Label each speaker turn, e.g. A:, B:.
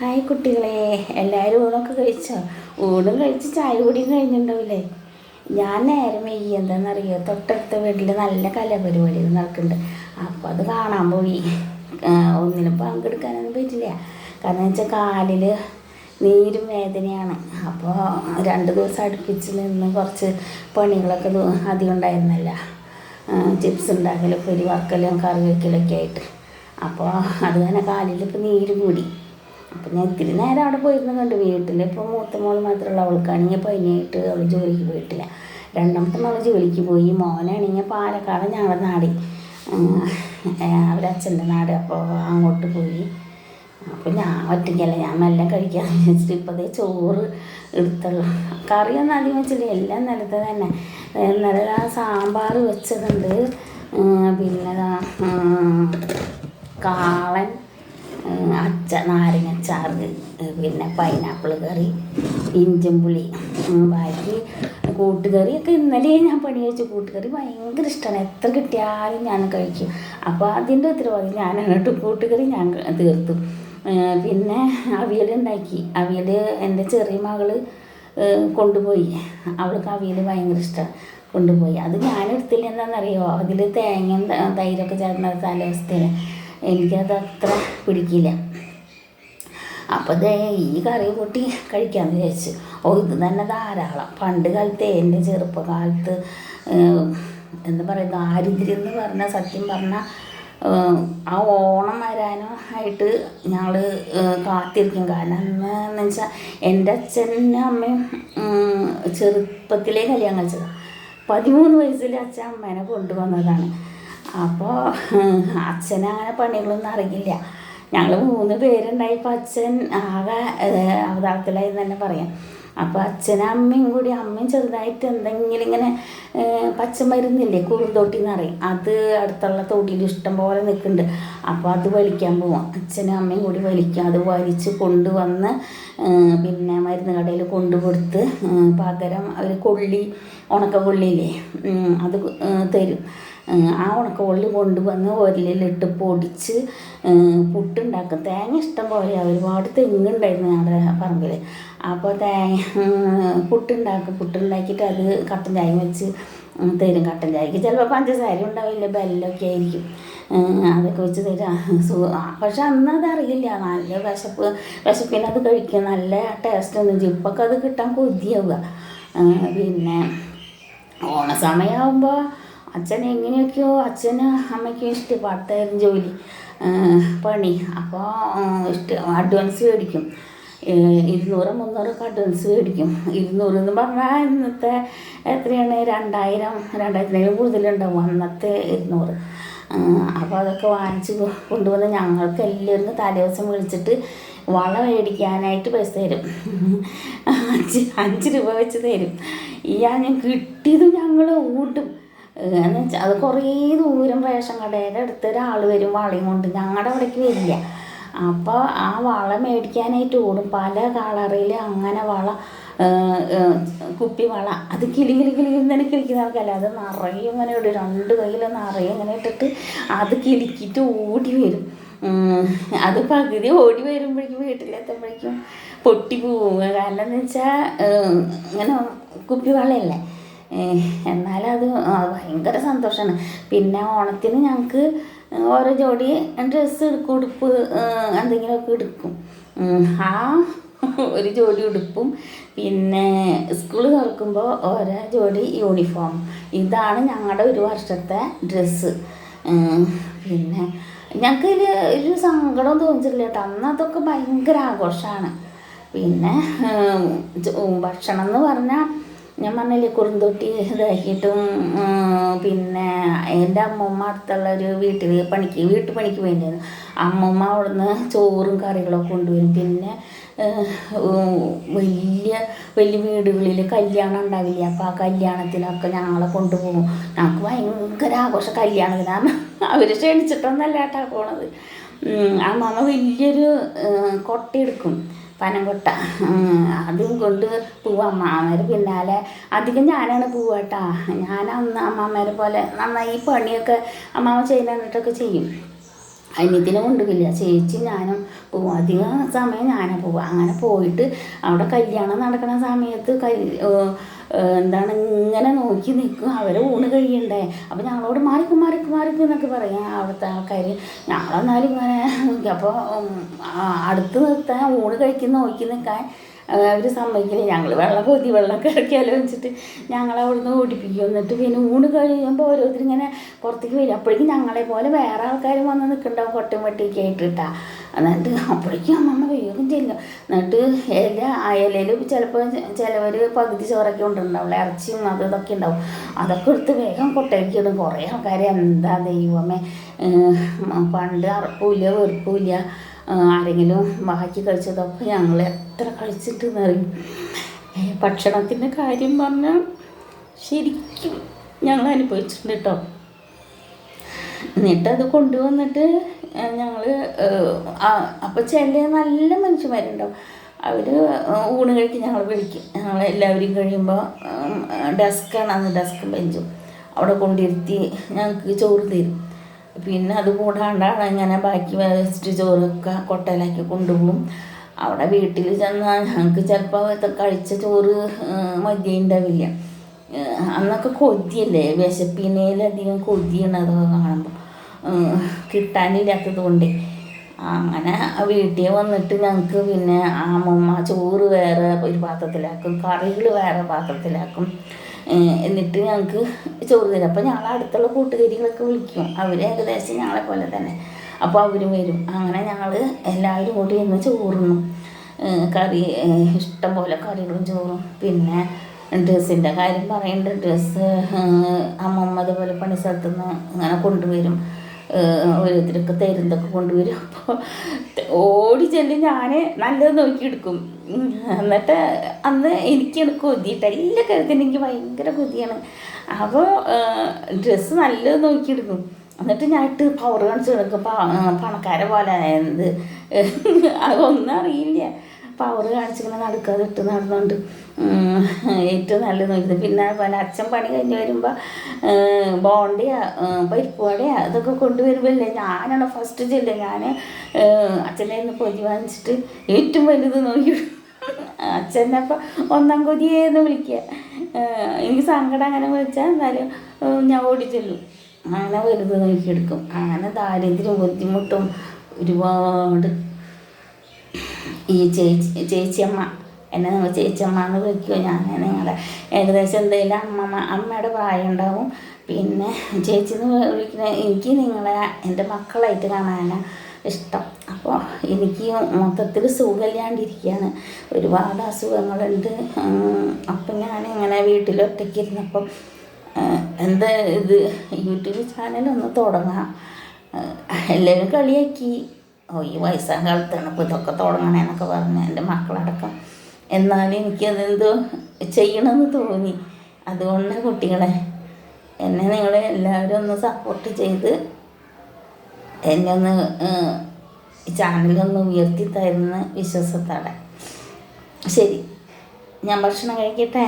A: Hi കുട്ടികളെ എല്ലാവരും ഊണൊക്കെ കഴിച്ചോ? ഊണും കഴിച്ച് ചായ കുടിയും കഴിഞ്ഞിട്ടുണ്ടാവില്ലേ ഞാൻ നേരം വൈകി എന്താണെന്നറിയോ തൊട്ടടുത്ത വീട്ടിൽ നല്ല കലാപരിപാടി നടക്കുന്നുണ്ട് അപ്പോൾ അത് കാണാൻ പോയി. ഒന്നിനും പങ്കെടുക്കാനൊന്നും പറ്റില്ല. കാരണം വെച്ചാൽ കാലിൽ നീരും വേദനയാണ്. അപ്പോൾ രണ്ട് ദിവസം അടുപ്പിച്ച് നിന്ന് കുറച്ച് പണികളൊക്കെ അധികം ഉണ്ടായിരുന്നല്ല. ചിപ്സ് ഉണ്ടാക്കലും പൊരി വറക്കലും കറി വയ്ക്കലൊക്കെ ആയിട്ട്. അപ്പോൾ അത് തന്നെ കാലിൽ ഇപ്പോൾ നീര് കൂടി. അപ്പം ഞാൻ ഇത്തിരി നേരം അവിടെ പോയിരുന്നു കണ്ടു. വീട്ടിൽ ഇപ്പോൾ മൂത്ത മോൾ മാത്രമല്ല അവൾക്കാണെങ്കിൽ പനിയായിട്ട് അവൾ ജോലിക്ക് പോയിട്ടില്ല. രണ്ടാമത്തെ മോൾ ജോലിക്ക് പോയി. മോനാണെങ്കിൽ പാലക്കാട് ഞങ്ങളുടെ നാടി. അവരച്ഛന്റെ നാട്. അപ്പോൾ അങ്ങോട്ട് പോയി. അപ്പോൾ ഞാൻ ഒറ്റയ്ക്കല്ല. ഞാൻ മെല്ലെ കഴിക്കാമെന്ന് വെച്ചിട്ട് ഇപ്പോൾ അതേ ചോറ് എടുത്തുള്ളു കറിയൊന്നും ആദ്യം വെച്ചില്ല. എല്ലാം നിലത്ത് തന്നെ. നല്ല സാമ്പാർ വെച്ചതുണ്ട്. പിന്നെ കാളൻ അച്ച നാരങ്ങച്ചാർ പിന്നെ പൈനാപ്പിൾ കറി ഇഞ്ചും പുളി ബാക്കി കൂട്ടുകറി കൂട്ടുകറിയൊക്കെ ഇന്നലെ ഞാൻ പണി കഴിച്ചു. കൂട്ടുകറി ഭയങ്കര ഇഷ്ടമാണ് എത്ര കിട്ടിയാലും ഞാൻ കഴിക്കും. അപ്പോൾ അതിന്റെ ഉത്തരവാദി ഞാൻ കേട്ടോ. കൂട്ടുകറി ഞാൻ തീർത്തു. പിന്നെ അവിയൽ ഉണ്ടാക്കി. അവിയൽ എന്റെ ചെറിയ മകൾ കൊണ്ടുപോയി. അവൾക്ക് അവിയൽ ഭയങ്കര ഇഷ്ടമാണ് കൊണ്ടുപോയി. അത് ഞാൻ എടുത്തില്ല എന്താണെന്നറിയോ? അതിൽ തേങ്ങയും തൈരൊക്കെ ചേർന്ന തലേവസ്ഥയിൽ എനിക്കത് അത്ര പിടിക്കില്ല. അപ്പോൾ ദേ ഈ കറി കൂട്ടി കഴിക്കാമെന്ന് വിചാരിച്ചു. ഓ ഇത് തന്നെ ധാരാളം. പണ്ട് കാലത്തെ എന്റെ ചെറുപ്പകാലത്ത് എന്താ പറയുക ദാരിദ്ര്യം എന്ന് പറഞ്ഞാൽ സത്യം പറഞ്ഞാൽ ആ ഓണം വരാനോ ആയിട്ട് ഞങ്ങൾ കാത്തിരിക്കും. കാരണം എന്ന് വെച്ചാൽ എന്റെ അച്ഛനും അമ്മയും ചെറുപ്പത്തിലേ കല്യാണം കഴിച്ചതാണ് പതിമൂന്ന് വയസ്സിൽ അച്ഛൻ അമ്മേനെ കൊണ്ടുവന്നതാണ്. അപ്പോൾ അച്ഛനങ്ങനെ പണികളൊന്നും അറിയില്ല. ഞങ്ങൾ മൂന്ന് പേരുണ്ടായപ്പോൾ അച്ഛൻ ആകെ അവതാളത്തിലായി തന്നെ പറയാം. അപ്പോൾ അച്ഛനും അമ്മയും കൂടി അമ്മയും ചെറുതായിട്ട് എന്തെങ്കിലും ഇങ്ങനെ പച്ചമരുന്നില്ലേ കുറുന്തോട്ടി എന്ന് പറയും. അത് അടുത്തുള്ള തൊടിയിൽ ഇഷ്ടം പോലെ നിൽക്കുന്നുണ്ട്. അപ്പോൾ അത് വലിക്കാൻ പോവാം. അച്ഛനും അമ്മയും കൂടി വലിക്കും. അത് വലിച്ച് കൊണ്ടുവന്ന് പിന്നെ മരുന്ന് കടയിൽ കൊണ്ടുകൊടുത്ത് പകരം അവർ കൊള്ളി ഉണക്ക കൊള്ളിയില്ലേ അത് തരും. ആ ഉണക്ക കൊള്ളി കൊണ്ടുവന്ന് ഉരലിലിട്ട് പൊടിച്ച് പുട്ടുണ്ടാക്കും. തേങ്ങ ഇഷ്ടം പോലെ ഒരുപാട് തെങ്ങുണ്ടായിരുന്നു ഞങ്ങളുടെ പറമ്പിൽ അപ്പോൾ തേങ്ങ പുട്ടുണ്ടാക്കും. പുട്ടുണ്ടാക്കിയിട്ട് അത് കട്ടൻ ചായ വെച്ച് തരും. കട്ടൻ ചായക്ക് ചിലപ്പോൾ പഞ്ചസാര ഉണ്ടാവില്ല ബെല്ലൊക്കെ ആയിരിക്കും. അതൊക്കെ വെച്ച് തരാം. പക്ഷെ അന്ന് അതറിയില്ല നല്ല വിശപ്പ് വിശപ്പിന് അത് കഴിക്കുക നല്ല ടേസ്റ്റ് ഒന്നും ഇപ്പൊക്കെ അത് കിട്ടാൻ കൊതിയാവുക. പിന്നെ ഓണസമയമാകുമ്പോൾ അച്ഛൻ എങ്ങനെയൊക്കെയോ അച്ഛനും അമ്മയ്ക്കും ഇഷ്ടപ്പെട്ടായിരുന്നു ജോലി പണി. അപ്പോൾ ഇഷ്ട അഡ്വാൻസ് മേടിക്കും. ഇരുന്നൂറ് മുന്നൂറൊക്കെ അഡ്വാൻസ് മേടിക്കും. ഇരുന്നൂറ് എന്ന് പറഞ്ഞാൽ ഇന്നത്തെ എത്രയാണ്? രണ്ടായിരം രണ്ടായിരത്തിനും കൂടുതലുണ്ടാവും അന്നത്തെ ഇരുന്നൂറ്. അപ്പോൾ അതൊക്കെ വാങ്ങിച്ച് കൊണ്ടുവന്ന് ഞങ്ങൾക്ക് എല്ലാവരും തലേദിവസം വിളിച്ചിട്ട് വള മേടിക്കാനായിട്ട് പൈസ തരും. അഞ്ച് അഞ്ച് രൂപ വെച്ച് തരും. ഈ ഞാൻ കിട്ടിയത് ഞങ്ങൾ ഊട്ടും. എന്ന് വെച്ചാൽ അത് കുറേ ദൂരം റേഷൻ കടയുടെ അടുത്ത് ഒരാൾ വരും വളയും കൊണ്ട്. ഞങ്ങളുടെ അവിടേക്ക് വരില്ല. അപ്പോൾ ആ വള മേടിക്കാനായിട്ട് ഓടും. പല കളറിൽ അങ്ങനെ വള കുപ്പി വള. അത് കിളി കിളി കിളി തന്നെ കിളിക്കുന്ന ആൾക്കല്ല അത് നിറയെ ഇങ്ങനെ ഇടും. രണ്ട് കയ്യിൽ നിറയെ ഇങ്ങനെ ഇട്ടിട്ട് അത് കിളിക്കിട്ട് ഓടി വരും. അത് പകുതി ഓടി വരുമ്പോഴേക്കും വീട്ടിലെത്തുമ്പോഴേക്കും പൊട്ടി പോവും കാരണം എന്ന് വെച്ചാൽ ഇങ്ങനെ കുപ്പി വളയല്ലേ? ഏഹ് എന്നാലും അത് ആ ഭയങ്കര സന്തോഷമാണ് പിന്നെ ഓണത്തിന് ഞങ്ങൾക്ക് ഓരോ ജോഡി ഡ്രസ്സ് എടുക്കും ഉടുപ്പ് എന്തെങ്കിലുമൊക്കെ എടുക്കും. ആ ഒരു ജോഡി ഉടുപ്പും പിന്നെ സ്കൂൾ തുറക്കുമ്പോൾ ഓരോ ജോഡി യൂണിഫോം ഇതാണ് ഞങ്ങളുടെ ഒരു വർഷത്തെ ഡ്രസ്സ് പിന്നെ ഞങ്ങൾക്ക് ഇതിൽ ഒരു സങ്കടം തോന്നിച്ചില്ല കേട്ടോ. അന്ന് അതൊക്കെ ഭയങ്കര ആഘോഷമാണ് പിന്നെ ഭക്ഷണം എന്ന് പറഞ്ഞാൽ ഞാൻ പറഞ്ഞില്ലേ കുറുന്തൊട്ടി ഇതാക്കിയിട്ടും പിന്നെ എന്റെ അമ്മമ്മ അടുത്തുള്ള ഒരു വീട്ടിൽ പണിക്ക് വീട്ടു പണിക്ക് വേണ്ടിയാണ് അമ്മമ്മ അവിടുന്ന് ചോറും കറികളൊക്കെ കൊണ്ടുവരും. പിന്നെ വലിയ വലിയ വീടുകളിൽ കല്യാണം ഉണ്ടാവില്ല അപ്പോൾ ആ കല്യാണത്തിനൊക്കെ ഞങ്ങളെ കൊണ്ടുപോകും. ഞങ്ങൾക്ക് ഭയങ്കര ആഘോഷം കല്യാണത്തിന്. അവർ ക്ഷണിച്ചിട്ടൊന്നല്ല കേട്ടാ പോണത്. അമ്മമ്മ വലിയൊരു കൊട്ടയെടുക്കും. പനംകൊട്ട. അതും കൊണ്ട് പോവും അമ്മാമ്മേരെ പിന്നാലെ അധികം ഞാനാണ് പോവാട്ടാ. ഞാൻ അന്ന് പോലെ നന്നായി ഈ പണിയൊക്കെ അമ്മാമ്മ ചെയ്യുന്നിട്ടൊക്കെ ചെയ്യും. അന്യത്തിനെ കൊണ്ടുപോയില്ല ചേച്ചി ഞാനും പോവും. അധികം സമയം ഞാനാണ് പോവുക. അങ്ങനെ പോയിട്ട് അവിടെ കല്യാണം നടക്കുന്ന സമയത്ത് കൽ എന്താണ് ഇങ്ങനെ നോക്കി നിൽക്കും. അവരെ ഊണ് കഴിയണ്ടേ. അപ്പം ഞങ്ങളോട് മാറിക്കും മാറിക്കും മാറിക്കും എന്നൊക്കെ പറയാം അവിടുത്തെ ആൾക്കാർ ഞങ്ങളെന്നാലും ഇങ്ങനെ അപ്പോൾ അടുത്ത് നിർത്താൻ ഊണ് കഴിക്കുന്ന നോക്കി നിൽക്കാൻ അവർ സമ്മതിക്കില്ല. ഞങ്ങൾ വെള്ളം കൊതി വെള്ളം കിടക്കിയാലോ വെച്ചിട്ട് ഞങ്ങൾ അവിടുന്ന് ഓടിപ്പിക്കും. എന്നിട്ട് പിന്നെ ഊണ് കഴിയുമ്പോൾ ഓരോരുത്തർ ഇങ്ങനെ പുറത്തേക്ക് വരും. അപ്പോഴേക്കും ഞങ്ങളെ പോലെ വേറെ ആൾക്കാർ വന്ന് നിൽക്കണ്ടാവും കൊട്ടയും വെട്ടിയൊക്കെ ആയിട്ടിട്ടാ. എന്നിട്ട് അപ്പോഴേക്കും അമ്മമ്മ വേഗം ചെല്ലും. എന്നിട്ട് ഇല ഇലയിൽ ചിലപ്പോൾ ചിലവർ പകുതി ചോറൊക്കെ ഉണ്ടുണ്ടാവില്ല ഇറച്ചിയും അത് ഇതൊക്കെ ഉണ്ടാവും. അതൊക്കെ എടുത്ത് വേഗം കൊട്ടയ്ക്ക് ഇടും. കുറേ ആൾക്കാർ എന്താ ദൈവമേ? പണ്ട് അറപ്പില്ല വെറുപ്പില്ല ആരെങ്കിലും ബാക്കി കഴിച്ചതൊക്കെ ഞങ്ങൾ എത്ര കഴിച്ചിട്ടെന്ന് എന്നറിയും ഭക്ഷണത്തിന്റെ കാര്യം പറഞ്ഞാൽ ശരിക്കും ഞങ്ങൾ അനുഭവിച്ചിട്ടുണ്ട് കേട്ടോ എന്നിട്ട് അത് കൊണ്ടുവന്നിട്ട് ഞങ്ങൾ അപ്പോൾ ചില നല്ല മനുഷ്യന്മാരുണ്ടാവും. അവർ ഊണ് കഴിക്കും ഞങ്ങൾ വിളിക്കും. ഞങ്ങൾ എല്ലാവരും കഴിയുമ്പോൾ ഡെസ്ക്കാണ് അന്ന് ഡെസ്കും ബെഞ്ചും. അവിടെ കൊണ്ടിരുത്തി ഞങ്ങൾക്ക് ചോറ് തരും. പിന്നെ അത് കൂടാണ്ടാണ് ഇങ്ങനെ ബാക്കി വേസ്റ്റ് ചോറൊക്കെ കൊട്ടയിലാക്കി കൊണ്ടുപോകും. അവിടെ വീട്ടിൽ ചെന്നാൽ ഞങ്ങൾക്ക് ചിലപ്പോൾ കഴിച്ച ചോറ് മതി ഉണ്ടാവില്ല ഏഹ് അന്നൊക്കെ കൊതിയല്ലേ? വിശപ്പിനേലധികം കൊതിയാണ് അതൊക്കെ കാണുമ്പോൾ കിട്ടാനില്ലാത്തത് കൊണ്ട്. അങ്ങനെ വീട്ടിൽ വന്നിട്ട് ഞങ്ങൾക്ക് പിന്നെ അമ്മമ്മ ചോറ് വേറെ ഒരു പാത്രത്തിലാക്കും കറികൾ വേറെ പാത്രത്തിലാക്കും. എന്നിട്ട് ഞങ്ങൾക്ക് ചോറ് തരും. അപ്പോൾ ഞങ്ങൾ അടുത്തുള്ള കൂട്ടുകാരികളൊക്കെ വിളിക്കും. അവർ ഏകദേശം ഞങ്ങളെ പോലെ തന്നെ. അപ്പോൾ അവർ വരും. അങ്ങനെ ഞങ്ങൾ എല്ലാവരും കൂടി ഇന്ന് ചോറുന്നു കറി ഇഷ്ടം പോലെ കറികളും ചോറും. പിന്നെ ഡ്രസ്സിന്റെ കാര്യം പറയേണ്ട. ഡ്രസ്സ് അമ്മമ്മ അതുപോലെ പണി സ്ഥലത്തു നിന്ന് ഇങ്ങനെ കൊണ്ടുവരും. ഓരോരുത്തരൊക്കെ തരുന്നതൊക്കെ കൊണ്ടുവരും. അപ്പോൾ ഓടി ചെന്ന് ഞാൻ നല്ലത് നോക്കിയെടുക്കും. എന്നിട്ട് അന്ന് എനിക്കാണ് കൊതിയിട്ട് എല്ലാ കാര്യത്തിനും എനിക്ക് ഭയങ്കര കൊതിയാണ്. അപ്പോൾ ഡ്രസ്സ് നല്ലത് നോക്കിയെടുക്കും എന്നിട്ട് ഞാൻ ഇട്ട് പവർ കാണിച്ച് കിടക്കും. പണക്കാരെ പോലെ എന്ത് അതൊന്നും അറിയില്ല. പവർ കാണിച്ചിങ്ങനെ നടക്കാതെ ഇട്ട് നടന്നുകൊണ്ട് ഏറ്റവും നല്ലത് നോക്കിയത്. പിന്നെ അതുപോലെ അച്ഛൻ പണി കഴിഞ്ഞ് വരുമ്പോൾ ബോണ്ടയാ പരിപ്പുവടയാ അതൊക്കെ കൊണ്ടുവരുമ്പോഴല്ലേ ഞാനാണ് ഫസ്റ്റ് ചെല്ലുക ഞാൻ അച്ഛന്റെ നിന്ന് പൊതി വാങ്ങിച്ചിട്ട് ഏറ്റവും വലുത് നോക്കി. അച്ഛനെ അപ്പം ഒന്നാം കൊതിയെന്ന് വിളിക്കുക എനിക്ക് സങ്കടം അങ്ങനെ വിളിച്ചാൽ എന്നാലും ഞാൻ ഓടി ചെല്ലും. അങ്ങനെ വലുത് നോക്കിയെടുക്കും. അങ്ങനെ ദാരിദ്ര്യം ബുദ്ധിമുട്ടും ഒരുപാട്. ഈ ചേച്ചി ചേച്ചിയമ്മ എന്നെ നിങ്ങൾ ചേച്ചിയമ്മ എന്ന് ഞാൻ നിങ്ങളെ ഏകദേശം എന്തെങ്കിലും അമ്മമ്മ അമ്മയുടെ പ്രായം ഉണ്ടാവും പിന്നെ ചേച്ചി എന്ന് വിളിക്കുന്ന എനിക്ക് നിങ്ങളെ എന്റെ മക്കളായിട്ട് കാണാനാണ് ഇഷ്ടം. അപ്പോൾ എനിക്ക് മൊത്തത്തിൽ സുഖമില്ലാണ്ടിരിക്കുകയാണ്. ഒരുപാട് അസുഖങ്ങളുണ്ട്. അപ്പം ഞാൻ ഇങ്ങനെ വീട്ടിൽ ഒറ്റയ്ക്ക് ഇരുന്നപ്പം ഏഹ്, എന്താ ഇത്? യൂട്യൂബ് ചാനലൊന്ന് തുടങ്ങാം. എല്ലാവരും കളിയാക്കി. ഓ ഈ വയസ്സാം കാലത്താണ് ഇപ്പോൾ ഇതൊക്കെ തുടങ്ങണേന്നൊക്കെ പറഞ്ഞ് എന്റെ മക്കളടക്കം. എന്നാലും എനിക്കതെന്തോ ചെയ്യണമെന്ന് തോന്നി. അതുകൊണ്ട് കുട്ടികളെ എന്നെ നിങ്ങൾ എല്ലാവരും ഒന്ന് സപ്പോർട്ട് ചെയ്ത് എന്നെ ഒന്ന് ചാനലൊന്ന് ഉയർത്തി തരുന്ന വിശ്വാസത്തോടെ. ശരി ഞാൻ ഭക്ഷണം കഴിക്കട്ടെ?